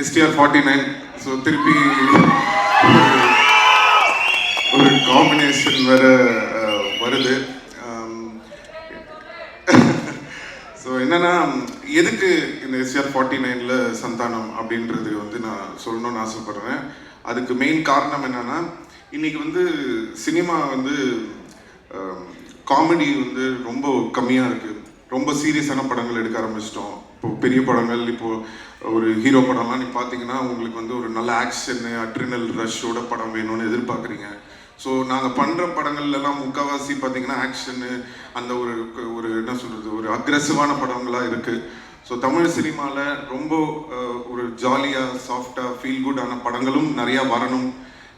STR forty nine so திருப்பி ஒரு combination வேற வருது. ஸோ என்னன்னா எதுக்கு இந்த எஸ்ஆர் ஃபார்ட்டி நைனில் சந்தானம் அப்படின்றது வந்து நான் சொல்லணும்னு ஆசைப்படுறேன். அதுக்கு மெயின் காரணம் என்னன்னா இன்னைக்கு வந்து சினிமா வந்து காமெடி வந்து ரொம்ப கம்மியாக இருக்குது ரொம்ப சீரியஸான படங்கள் எடுக்க ஆரம்பிச்சிட்டோம். இப்போ பெரிய படங்கள் இப்போ ஒரு ஹீரோ படம்லாம் நீ பார்த்தீங்கன்னா உங்களுக்கு வந்து ஒரு நல்ல ஆக்ஷனு அட்ரினல் ரஷ்ஷோட படம் வேணும்னு எதிர்பார்க்குறீங்க. ஸோ நாங்கள் பண்ணுற படங்கள்லாம் முக்கால்வாசி பார்த்தீங்கன்னா ஆக்ஷனு அந்த ஒரு ஒரு என்ன சொல்கிறது ஒரு அக்ரெசிவான படங்களாக இருக்குது ஸோ தமிழ் சினிமாவில் ரொம்ப ஒரு ஜாலியாக சாஃப்டாக ஃபீல் குட்டான படங்களும் நிறையா வரணும்.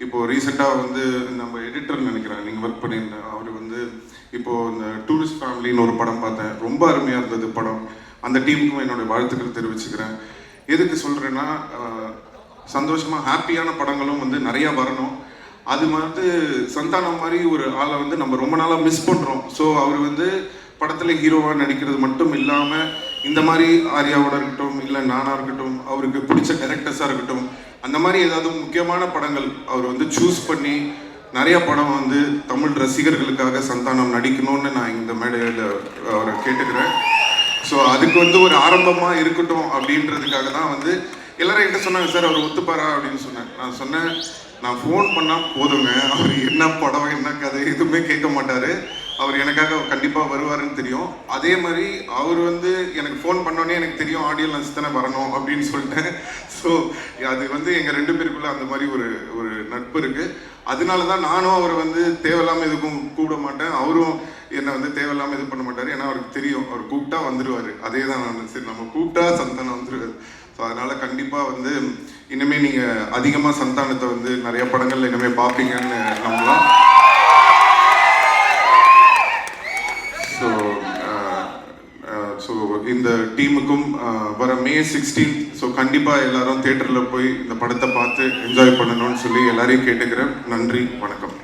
இப்போது ரீசெண்டாக வந்து நம்ம எடிட்டர் நினைக்கிறேன் நீங்கள் ஒர்க் பண்ணியிருந்தேன் அவர் வந்து இப்போ இந்த டூரிஸ்ட் ஃபேமிலின்னு ஒரு படம் பார்த்தேன். ரொம்ப அருமையாக இருந்தது படம். அந்த டீமுக்கும் என்னோட வாழ்த்துக்கள் தெரிவிச்சுக்கிறேன். எதுக்கு சொல்கிறேன்னா சந்தோஷமாக ஹாப்பியான படங்களும் வந்து நிறையா வரணும். அது வந்து சந்தானம் மாதிரி ஒரு ஆளை வந்து நம்ம ரொம்ப நாளாக மிஸ் பண்ணுறோம் ஸோ அவர் வந்து படத்தில் ஹீரோவாக நடிக்கிறது மட்டும் இல்லாமல் இந்த மாதிரி ஆர்யாவோட இருக்கட்டும் இல்லை நானாக இருக்கட்டும் அவருக்கு பிடிச்ச கேரக்டர்ஸாக இருக்கட்டும் அந்த மாதிரி ஏதாவது முக்கியமான படங்கள் அவர் வந்து சூஸ் பண்ணி நிறைய படம் வந்து தமிழ் ரசிகர்களுக்காக சந்தானம் நடிக்கணும்னு நான் இந்த மேடையில் அவரை கேட்டுக்கிறேன். ஸோ அதுக்கு வந்து ஒரு ஆரம்பமாக இருக்கட்டும் அப்படின்றதுக்காக தான் வந்து எல்லாரும் என்கிட்ட சொன்னாங்க சார் அவர் ஒத்துப்பாரா? அப்படின்னு சொன்னேன். நான் சொன்னேன் நான் ஃபோன் பண்ணால் போதுங்க. அவர் என்ன படம் என்ன கதை எதுவுமே கேட்க மாட்டார். அவர் எனக்காக கண்டிப்பாக வருவாருன்னு தெரியும். அதே மாதிரி அவர் வந்து எனக்கு ஃபோன் பண்ணோன்னே எனக்கு தெரியும் ஆடியோ தானே வரணும் அப்படின்னு சொல்லிட்டேன் ஸோ அது வந்து எங்கள் ரெண்டு பேருக்குள்ள அந்த மாதிரி ஒரு ஒரு நட்பு இருக்குது அதனால தான் நானும் அவர் வந்து தேவையில்லாமல் எதுக்கும் கூப்பிட மாட்டேன். அவரும் என்னை வந்து தேவையில்லாமல் இது பண்ண மாட்டார். ஏன்னா அவருக்கு தெரியும். அவர் கூப்பிட்டா வந்துடுவார் அதே தான் நான் சரி நம்ம கூப்பிட்டா சந்தானம் வந்துடுவார் ஸோ அதனால் கண்டிப்பாக வந்து இனிமேல் நீங்கள் அதிகமாக சந்தானத்தை வந்து நிறைய படங்கள் இனிமேல் பார்ப்பீங்கன்னு நம்பலாம் ஸோ ஸோ இந்த டீமுக்கும் வர மே சிக்ஸ்டீன் ஸோ கண்டிப்பாக எல்லாரும் தேட்டரில் போய் இந்த படத்தை பார்த்து என்ஜாய் பண்ணணும்னு சொல்லி எல்லாரையும் கேட்டுக்கிறேன். நன்றி வணக்கம்.